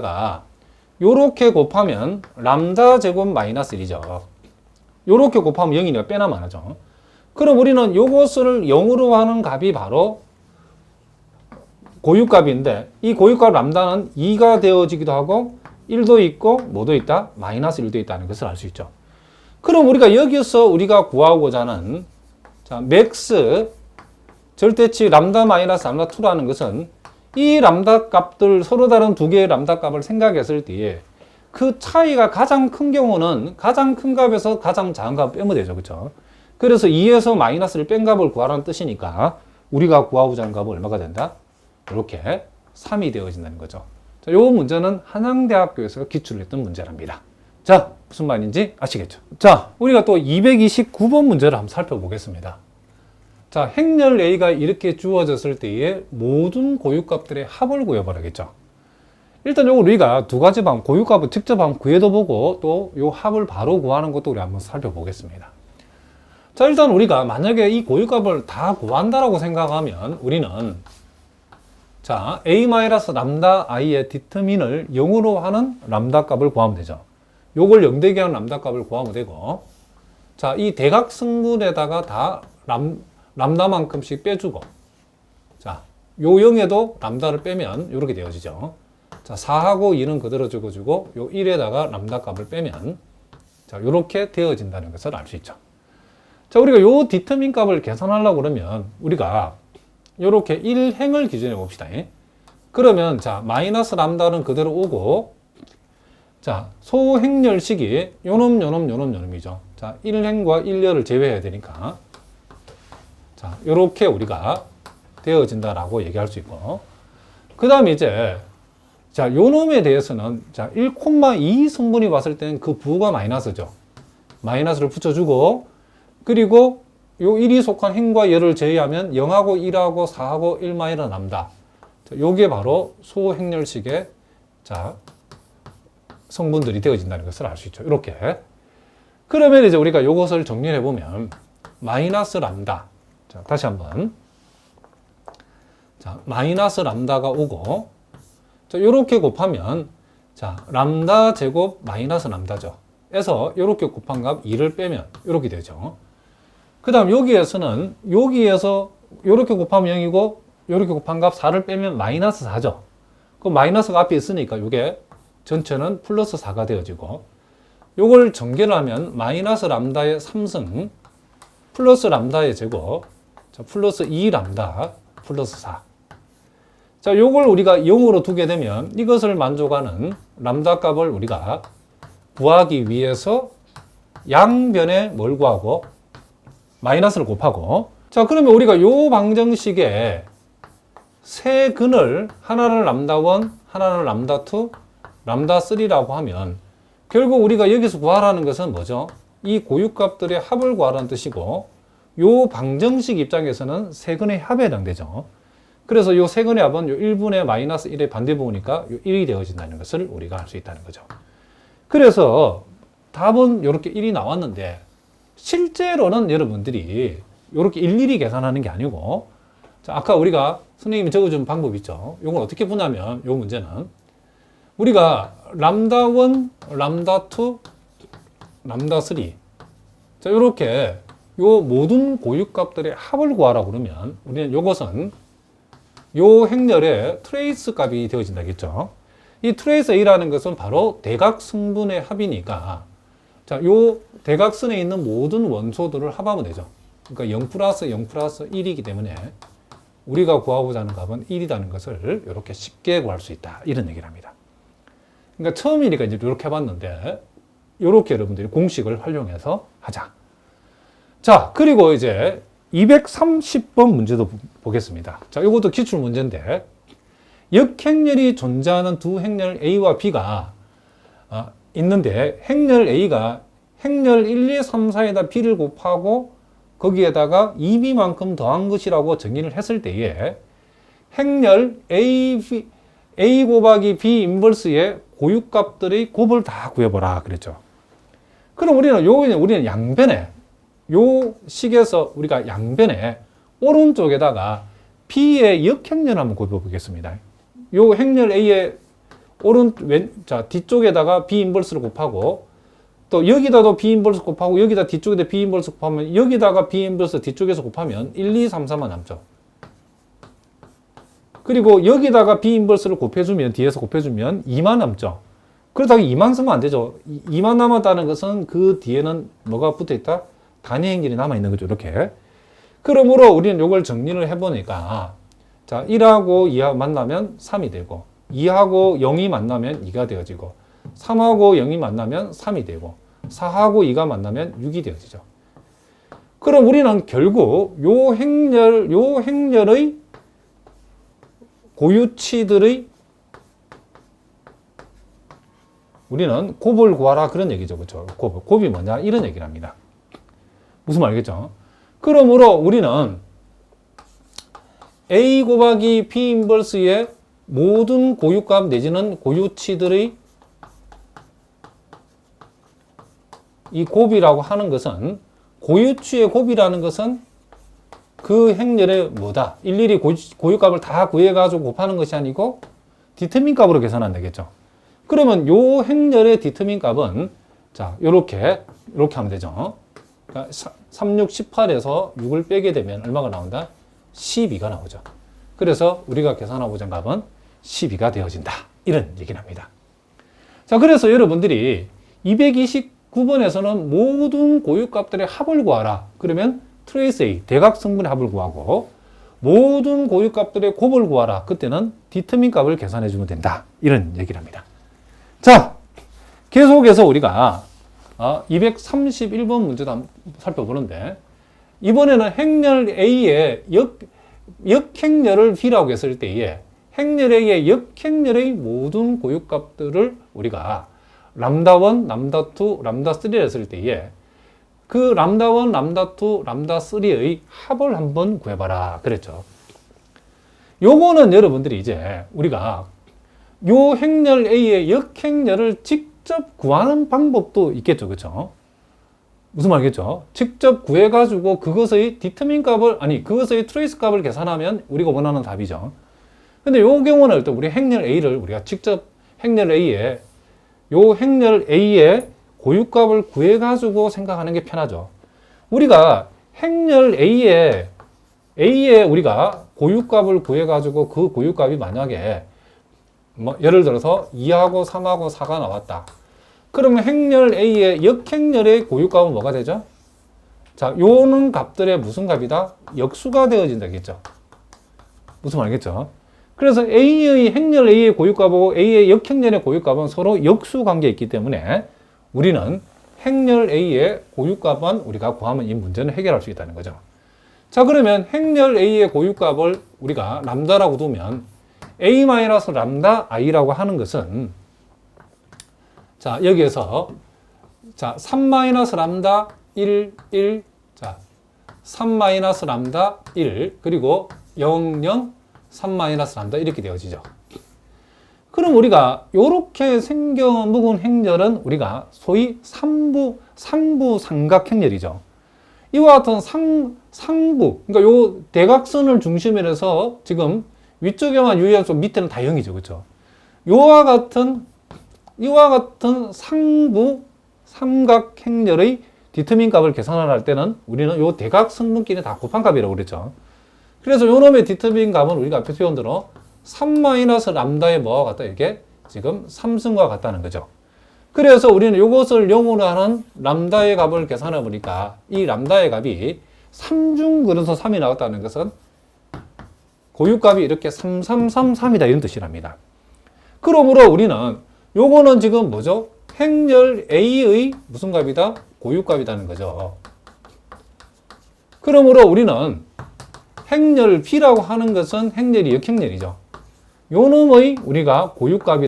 가 요렇게 곱하면 람다 제곱 마이너스 1이죠. 요렇게 곱하면 0이니까 빼나만 하죠. 그럼 우리는 요것을 0으로 하는 값이 바로 고유값인데 이 고유값 람다는 2가 되어지기도 하고 1도 있고 뭐도 있다? 마이너스 1도 있다는 것을 알 수 있죠. 그럼 우리가 여기서 우리가 구하고자 하는 자, 맥스 절대치 람다 마이너스 람다 2라는 것은 이 람다 값들 서로 다른 두 개의 람다 값을 생각했을 때에 그 차이가 가장 큰 경우는 가장 큰 값에서 가장 작은 값을 빼면 되죠. 그렇죠? 그래서 2에서 마이너스를 뺀 값을 구하라는 뜻이니까 우리가 구하고자 하는 값은 얼마가 된다? 이렇게 3이 되어진다는 거죠. 자, 요 문제는 한양대학교에서 기출을 했던 문제랍니다. 자, 무슨 말인지 아시겠죠? 자, 우리가 또 229번 문제를 한번 살펴보겠습니다. 자, 행렬 A가 이렇게 주어졌을 때의 모든 고유값들의 합을 구해보라겠죠. 일단 요거 우리가 두 가지 방, 고유값을 직접 한번 구해도 보고 또 요 합을 바로 구하는 것도 우리 한번 살펴보겠습니다. 자, 일단 우리가 만약에 이 고유값을 다 구한다라고 생각하면 우리는 자, a 람다 i의 디터민을 0으로 하는 람다 값을 구하면 되죠. 요걸 0되게 하는 람다 값을 구하면 되고 자, 이 대각승분에다가 다 람, 람다만큼씩 빼주고 자, 요 0에도 람다를 빼면 이렇게 되어지죠. 자, 4하고 2는 그대로 적어주고 요 1에다가 람다 값을 빼면 자, 요렇게 되어진다는 것을 알 수 있죠. 자, 우리가 요 디터민 값을 계산하려고 그러면 우리가 요렇게 1행을 기준에 봅시다. 예? 그러면 자, 마이너스 람다는 그대로 오고 자, 소행렬식이 요놈 요놈 요놈 요놈이죠. 자, 1행과 1열을 제외해야 되니까 자, 요렇게 우리가 되어진다라고 얘기할 수 있고 그 다음에 이제 자, 요 놈에 대해서는 자, 1,2 성분이 봤을 때는 그 부가 마이너스죠. 마이너스를 붙여주고 그리고 요 1이 속한 행과 열을 제외하면 0하고 1하고 4하고 1 마이너스 남다. 자, 요게 바로 소행렬식의 자, 성분들이 되어진다는 것을 알 수 있죠. 이렇게. 그러면 이제 우리가 요것을 정리해 보면 마이너스 람다. 자, 다시 한번. 자, 마이너스 람다가 오고 자, 요렇게 곱하면 자, 람다 제곱 마이너스 람다죠. 에서 요렇게 곱한 값 2를 빼면 요렇게 되죠. 그 다음 여기에서는 여기에서 요렇게 곱하면 0이고 요렇게 곱한 값 4를 빼면 마이너스 4죠. 그 마이너스가 앞에 있으니까 요게 전체는 플러스 4가 되어지고 요걸 전개를 하면 마이너스 람다의 3승 플러스 람다의 제곱 자, 플러스 2 람다. 플러스 4 자, 요걸 우리가 0으로 두게 되면 이것을 만족하는 람다 값을 우리가 구하기 위해서 양변에 뭘 구하고? 마이너스를 곱하고. 자 그러면 우리가 요 방정식에 세 근을 하나를 람다 1 하나를 람다 2 람다 3라고 하면 결국 우리가 여기서 구하라는 것은 뭐죠? 이 고유값들의 합을 구하라는 뜻이고 요 방정식 입장에서는 세 근의 합에 해당되죠. 그래서 요 세 근의 합은 요 1분의 마이너스 1의 반대 부분이니까 요 1이 되어진다는 것을 우리가 알 수 있다는 거죠. 그래서 답은 이렇게 1이 나왔는데 실제로는 여러분들이 이렇게 일일이 계산하는 게 아니고 자, 아까 우리가 선생님이 적어준 방법 있죠. 이걸 어떻게 보냐면 이 문제는 우리가 람다 1, 람다 2, 람다 3 자, 이렇게 요 모든 고유값들의 합을 구하라 그러면 우리는 이것은 요 행렬의 트레이스 값이 되어진다겠죠. 이 트레이스 A라는 것은 바로 대각 승분의 합이니까 자, 요 대각선에 있는 모든 원소들을 합하면 되죠. 그러니까 0 플러스 0 플러스 1이기 때문에 우리가 구하고자 하는 값은 1이라는 것을 이렇게 쉽게 구할 수 있다. 이런 얘기를 합니다. 그러니까 처음이니까 이제 이렇게 해봤는데 이렇게 여러분들이 공식을 활용해서 하자. 자, 그리고 이제 230번 문제도 보겠습니다. 자, 이것도 기출 문제인데 역행렬이 존재하는 두 행렬 A와 B가 어, 있는데 행렬 A가 행렬 1, 2, 3, 4에다 B를 곱하고 거기에다가 2B만큼 더한 것이라고 정의를 했을 때에 행렬 A, B, A 곱하기 B 인버스의 고유값들의 곱을 다 구해보라 그랬죠. 그럼 우리는 요 우리는 양변에 요 식에서 우리가 양변에 오른쪽에다가 B의 역행렬 한번 곱해 보겠습니다. 요 행렬 A의 오른 왼, 자 뒤쪽에다가 b 인버스를 곱하고 또 여기다도 b 인버스 곱하고 여기다 뒤쪽에다 b 인버스 곱하면 여기다가 b 인버스 뒤쪽에서 곱하면 1, 2, 3, 4만 남죠. 그리고 여기다가 b 인버스를 곱해주면 뒤에서 곱해주면 2만 남죠. 그렇다고 2만 쓰면 안 되죠. 2만 남았다는 것은 그 뒤에는 뭐가 붙어 있다? 단위 행렬이 남아 있는 거죠. 이렇게. 그러므로 우리는 이걸 정리를 해보니까 자 1하고 2하고 만나면 3이 되고 2하고 0이 만나면 2가 되어지고 3하고 0이 만나면 3이 되고 4하고 2가 만나면 6이 되어지죠. 그럼 우리는 결국 요 행렬 요 행렬의 고유치들의 우리는 곱을 구하라 그런 얘기죠. 그렇죠? 곱. 곱이 뭐냐? 이런 얘기를 합니다. 무슨 말이겠죠? 그러므로 우리는 A 곱하기 P 인버스의 모든 고유값 내지는 고유치들의 이 곱이라고 하는 것은 고유치의 곱이라는 것은 그 행렬의 뭐다? 일일이 고유, 고유값을 다 구해가지고 곱하는 것이 아니고 디터민 값으로 계산하면 되겠죠. 그러면 요 행렬의 디터민 값은 자, 요렇게 이렇게 하면 되죠. 그러니까 3, 6, 18에서 6을 빼게 되면 얼마가 나온다? 12가 나오죠. 그래서 우리가 계산하고자 값은 12가 되어진다. 이런 얘기를 합니다. 자, 그래서 여러분들이 229번에서는 모든 고유값들의 합을 구하라. 그러면 트레이스 A, 대각 성분의 합을 구하고 모든 고유값들의 곱을 구하라. 그때는 디터민 값을 계산해 주면 된다. 이런 얘기를 합니다. 자, 계속해서 우리가 231번 문제도 한번 살펴보는데 이번에는 행렬 A의 역, 역행렬을 B라고 했을 때에 행렬 A의 역행렬의 모든 고유값들을 우리가 람다1, 람다2, 람다3를 했을 때에 그 람다1, 람다2, 람다3의 합을 한번 구해봐라 그랬죠. 요거는 여러분들이 이제 우리가 요 행렬 A의 역행렬을 직 접 구하는 방법도 있겠죠. 그렇죠? 무슨 말이겠죠? 직접 구해가지고 그것의 디터민 값을, 아니, 그것의 트레이스 값을 계산하면 우리가 원하는 답이죠. 근데 요 경우는 일단 우리 행렬 A를 우리가 직접 행렬 A에, 요 행렬 A의 고유값을 구해가지고 생각하는 게 편하죠. 우리가 행렬 A에, A에 우리가 고유값을 구해가지고 그 고유값이 만약에 뭐 예를 들어서 2하고 3하고 4가 나왔다. 그러면 행렬 A의 역행렬의 고유값은 뭐가 되죠? 자, 요는 값들의 무슨 값이다? 역수가 되어진다겠죠. 무슨 말이겠죠? 그래서 A의 행렬 A의 고유값하고 A의 역행렬의 고유값은 서로 역수 관계에 있기 때문에 우리는 행렬 A의 고유값만 우리가 구하면 이 문제는 해결할 수 있다는 거죠. 자, 그러면 행렬 A의 고유값을 우리가 람다라고 두면 a 마이너스 람다 i라고 하는 것은 자 여기에서 자3 마이너스 람다 1 1 자, 3 마이너스 람다 1 그리고 0 0 3 마이너스 람다 이렇게 되어지죠. 그럼 우리가 이렇게 생겨 묵은 행렬은 우리가 소위 상부 상부 삼각 행렬이죠. 이와 같은 상 상부 그러니까 요 대각선을 중심으로 해서 지금 위쪽에만 유의하고 밑에는 다 0이죠. 그렇죠? 요와 같은 이와 같은 상부 삼각 행렬의 디터민 값을 계산을 할 때는 우리는 요 대각 성분끼리 다 곱한 값이라고 그랬죠. 그래서 요 놈의 디터민 값은 우리가 앞에 표현 대로 3 마이너스 람다의 뭐와 같다? 이게 지금 3승과 같다는 거죠. 그래서 우리는 이것을 0으로 하는 람다의 값을 계산해 보니까 이 람다의 값이 3중 그래서 3이 나왔다는 것은 고유값이 이렇게 3333이다 이런 뜻이랍니다. 그러므로 우리는 요거는 지금 뭐죠? 행렬 A의 무슨 값이다? 고유값이라는 거죠. 그러므로 우리는 행렬 B라고 하는 것은 행렬이 역행렬이죠. 요 놈의 우리가 고유값이